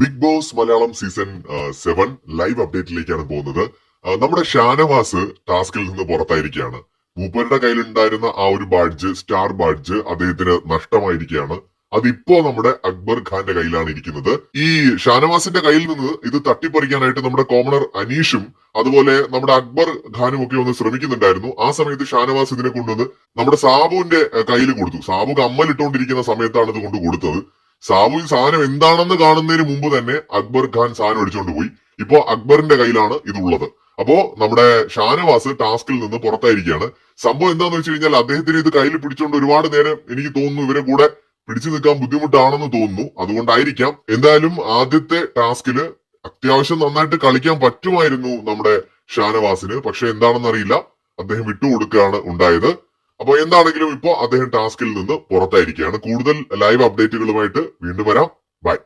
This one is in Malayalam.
Big Boss Malayalam season seven live അപ്ഡേറ്റിലേക്കാണ് പോകുന്നത്. നമ്മുടെ ഷാനവാസ് ടാസ്കിൽ നിന്ന് പുറത്തായിരിക്കുകയാണ്. മൂപ്പരുടെ കയ്യിലുണ്ടായിരുന്ന ആ ഒരു ബാഡ്ജ് സ്റ്റാർ ബാഡ്ജ് അദ്ദേഹത്തിന് നഷ്ടമായിരിക്കുകയാണ്. അതിപ്പോ നമ്മുടെ അക്ബർ ഖാന്റെ കയ്യിലാണ് ഇരിക്കുന്നത്. ഈ ഷാനവാസിന്റെ കയ്യിൽ നിന്ന് ഇത് തട്ടിപ്പറിക്കാനായിട്ട് നമ്മുടെ കോമണർ അനീഷും അതുപോലെ നമ്മുടെ അക്ബർ ഖാനും ഒക്കെ ഒന്ന് ശ്രമിക്കുന്നുണ്ടായിരുന്നു. ആ സമയത്ത് ഷാനവാസ് ഇതിനെ കൊണ്ടുവന്ന് നമ്മുടെ സാബുവിന്റെ കയ്യിൽ കൊടുത്തു. സാബു കമ്മലിട്ടുകൊണ്ടിരിക്കുന്ന സമയത്താണ് ഇത് കൊണ്ട് കൊടുത്തത്. സാബു ഈ സാധനം എന്താണെന്ന് കാണുന്നതിന് മുമ്പ് തന്നെ അക്ബർ ഖാൻ സാധനം അടിച്ചുകൊണ്ട് പോയി. ഇപ്പോ അക്ബറിന്റെ കയ്യിലാണ് ഇതുള്ളത്. അപ്പോ നമ്മുടെ ഷാനവാസ് ടാസ്കിൽ നിന്ന് പുറത്തായിരിക്കുകയാണ് സംഭവം എന്താന്ന് വെച്ച് കഴിഞ്ഞാൽ അദ്ദേഹത്തിന് ഇത് കയ്യിൽ പിടിച്ചുകൊണ്ട് ഒരുപാട് നേരം എനിക്ക് തോന്നുന്നു ഇവരെ കൂടെ പിടിച്ചു നിൽക്കാൻ ബുദ്ധിമുട്ടാണെന്ന് തോന്നുന്നു. അതുകൊണ്ടായിരിക്കാം. എന്തായാലും ആദ്യത്തെ ടാസ്കിൽ അത്യാവശ്യം നന്നായിട്ട് കളിക്കാൻ പറ്റുമായിരുന്നു നമ്മുടെ ഷാനവാസിന്. പക്ഷെ എന്താണെന്നറിയില്ല. അദ്ദേഹം വിട്ടുകൊടുക്കുകയാണ് ഉണ്ടായത്. അപ്പൊ എന്താണെങ്കിലും ഇപ്പോ അദ്ദേഹം ടാസ്കിൽ നിന്ന് പുറത്തായിരിക്കുകയാണ്. കൂടുതൽ ലൈവ് അപ്ഡേറ്റുകളുമായിട്ട് വീണ്ടും വരാം. ബൈ